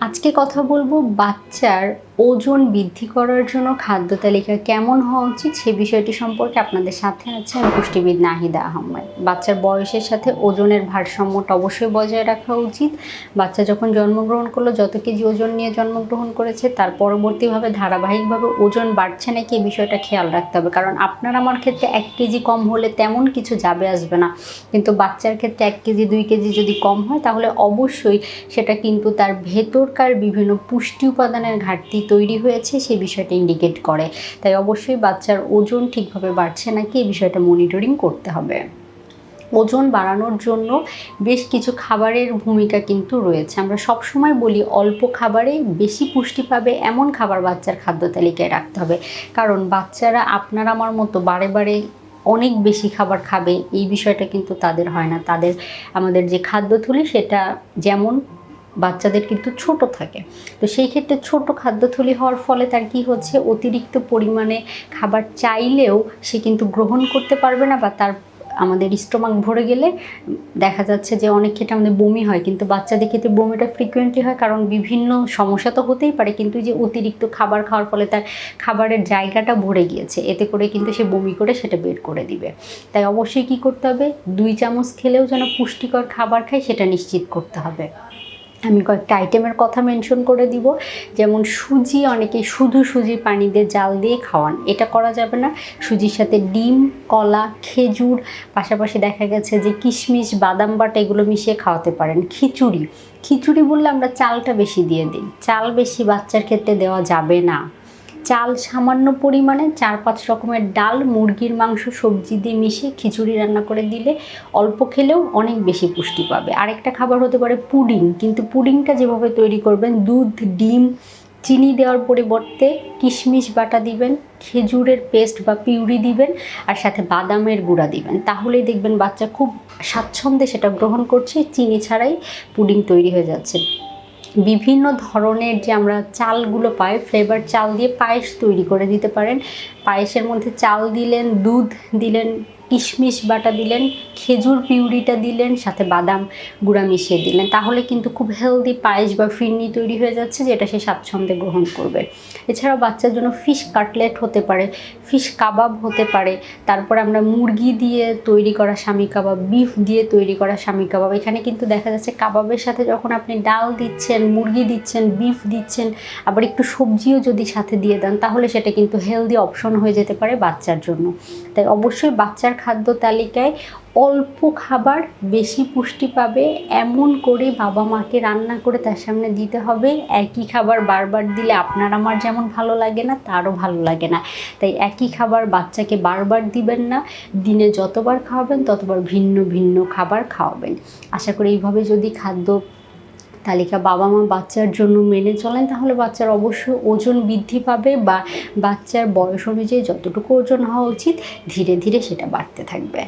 আজকে কথা বলব বাচ্চার ওজন বৃদ্ধি করার জন্য খাদ্য তালিকা কেমন হওয়া উচিত সে বিষয়টি সম্পর্কে আপনাদের সাথে আছে আমি পুষ্টিবিদ নাহিদা আহমেদ। বাচ্চার বয়সের সাথে ওজনের ভারসাম্যটা অবশ্যই বজায় রাখা উচিত। বাচ্চা যখন জন্মগ্রহণ করল, যত কেজি ওজন নিয়ে জন্মগ্রহণ করেছে, তার পরবর্তীভাবে ধারাবাহিকভাবে ওজন বাড়ছে নাকি এই বিষয়টা খেয়াল রাখতে হবে। কারণ আপনার আমার ক্ষেত্রে এক কেজি কম হলে তেমন কিছু যাবে, আসবে না। কিন্তু বাচ্চার ক্ষেত্রে এক কেজি, দুই কেজি যদি কম হয়, তাহলে অবশ্যই সেটা কিন্তু তার ভেতরকার বিভিন্ন পুষ্টি উপাদানের ঘাটতি তৈরি হয়েছে সেই বিষয়টা ইন্ডিকেট করে। তাই অবশ্যই বাচ্চার ওজন ঠিকভাবে বাড়ছে নাকি এই বিষয়টা মনিটরিং করতে হবে। ওজন বাড়ানোর জন্য বেশ কিছু খাবারের ভূমিকা কিন্তু রয়েছে। আমরা সব সময় বলি অল্প খাবারে বেশি পুষ্টি পাবে এমন খাবার বাচ্চার খাদ্য তালিকায় রাখতে হবে। কারণ বাচ্চারা আপনার আমার মতো বারে বারে অনেক বেশি খাবার খাবে, এই বিষয়টা কিন্তু তাদের হয় না। তাদের আমাদের যে খাদ্যথলি সেটা যেমন বাচ্চাদের কিন্তু ছোট থাকে। তো সেই ক্ষেত্রে ছোট খাদ্যথলি হওয়ার ফলে তার কি হচ্ছে? অতিরিক্ত পরিমাণে খাবার চাইলেও সে কিন্তু গ্রহণ করতে পারবে না বা তার আমাদের স্টোমাক ভরে গেলে দেখা যাচ্ছে যে অনেক ক্ষেত্রে আমাদের বমি হয়। কিন্তু বাচ্চাদের ক্ষেত্রে বমিটা ফ্রিকুয়েন্টলি হয় কারণ বিভিন্ন সমস্যা তো হতেই পারে, কিন্তু যে অতিরিক্ত খাবার খাওয়ার ফলে তার খাবারের জায়গাটা ভরে গিয়েছে। এতে করে কিন্তু সে বমি করে সেটা বের করে দিবে। তাই অবশ্যই কি করতে হবে? দুই চামচ খেলেও যেন পুষ্টিকর খাবার খায় সেটা নিশ্চিত করতে হবে। আমি কয়েকটা আইটেমের কথা মেনশন করে দিব। যেমন সুজি অনেকে শুধু সুজি পানি দিয়ে জাল দিয়ে খাওয়ান। এটা করা যাবে না। সুজির সাথে ডিম, কলা, খেজুর, পাশাপাশি দেখা গেছে যে কিশমিশ, বাদাম বাটা এগুলো মিশিয়ে খাওয়াতে পারেন। খিচুড়ি। খিচুড়ি বললে আমরা চালটা বেশি দিয়ে দিই। চাল বেশি বাচ্চার ক্ষেত্রে দেওয়া যাবে না। চাল সামান্য পরিমাণে, চার পাঁচ রকমের ডাল, মুরগির মাংস, সবজি দিয়ে মিশিয়ে খিচুড়ি রান্না করে দিলে অল্প খেলেও অনেক বেশি পুষ্টি পাবে। আরেকটা খাবার হতে পারে পুডিং। কিন্তু পুডিংটা যেভাবে তৈরি করবেন, দুধ, ডিম, চিনি দেওয়ার পরিবর্তে কিশমিশ বাটা দিবেন, খেজুরের পেস্ট বা পিউরি দিবেন, আর সাথে বাদামের গুঁড়া দিবেন। তাহলেই দেখবেন বাচ্চা খুব স্বাচ্ছন্দ্যে সেটা গ্রহণ করছে। চিনি ছাড়াই পুডিং তৈরি হয়ে যাচ্ছে। বিভিন্ন ধরনের যে আমরা চালগুলো পাই ফ্লেভার চাল দিয়ে পায়েস তৈরি করে দিতে পারেন। পায়েসের মধ্যে চাল দিলেন, দুধ দিলেন কিশমিশ বাটা দিলেন, খেজুর পিউরিটা দিলেন, সাথে বাদাম গুঁড়া মিশিয়ে দিলেন। তাহলে কিন্তু খুব হেলদি পায়েস বা ফিরনি তৈরি হয়ে যাচ্ছে, যেটা সে স্বাচ্ছন্দ্যে গ্রহণ করবে। এছাড়াও বাচ্চার জন্য ফিশ কাটলেট হতে পারে ফিশ কাবাব হতে পারে। তারপর আমরা মুরগি দিয়ে তৈরি করা স্বামী কাবাব বিফ দিয়ে তৈরি করা স্বামী কাবাব এখানে কিন্তু দেখা যাচ্ছে কাবাবের সাথে যখন আপনি ডাল দিচ্ছেন, মুরগি দিচ্ছেন বিফ দিচ্ছেন, আবার একটু সবজিও যদি সাথে দিয়ে দেন, তাহলে সেটা কিন্তু হেলদি অপশন হয়ে যেতে পারে বাচ্চার জন্য। তাই অবশ্যই বাচ্চার খাদ্য তালিকায় অল্প খাবার বেশি পুষ্টি পাবে, এমন করে বাবা মাকে রান্না করে তার সামনে দিতে হবে। একই খাবার বারবার দিলে আপনার আমার যেমন ভালো লাগে না, তারও ভালো লাগে না। তাই একই খাবার বাচ্চাকে বারবার দিবেন না। দিনে যতবার খাওয়াবেন, ততবার ভিন্ন ভিন্ন খাবার খাওয়াবেন। আশা করি এইভাবে যদি খাদ্য তালিকা বাবা মা বাচ্চার জন্য মেনে চলেন, তাহলে বাচ্চার অবশ্যই ওজন বৃদ্ধি পাবে বা বাচ্চার বয়স অনুযায়ী যতটুকু ওজন হওয়া উচিত, ধীরে ধীরে সেটা বাড়তে থাকবে।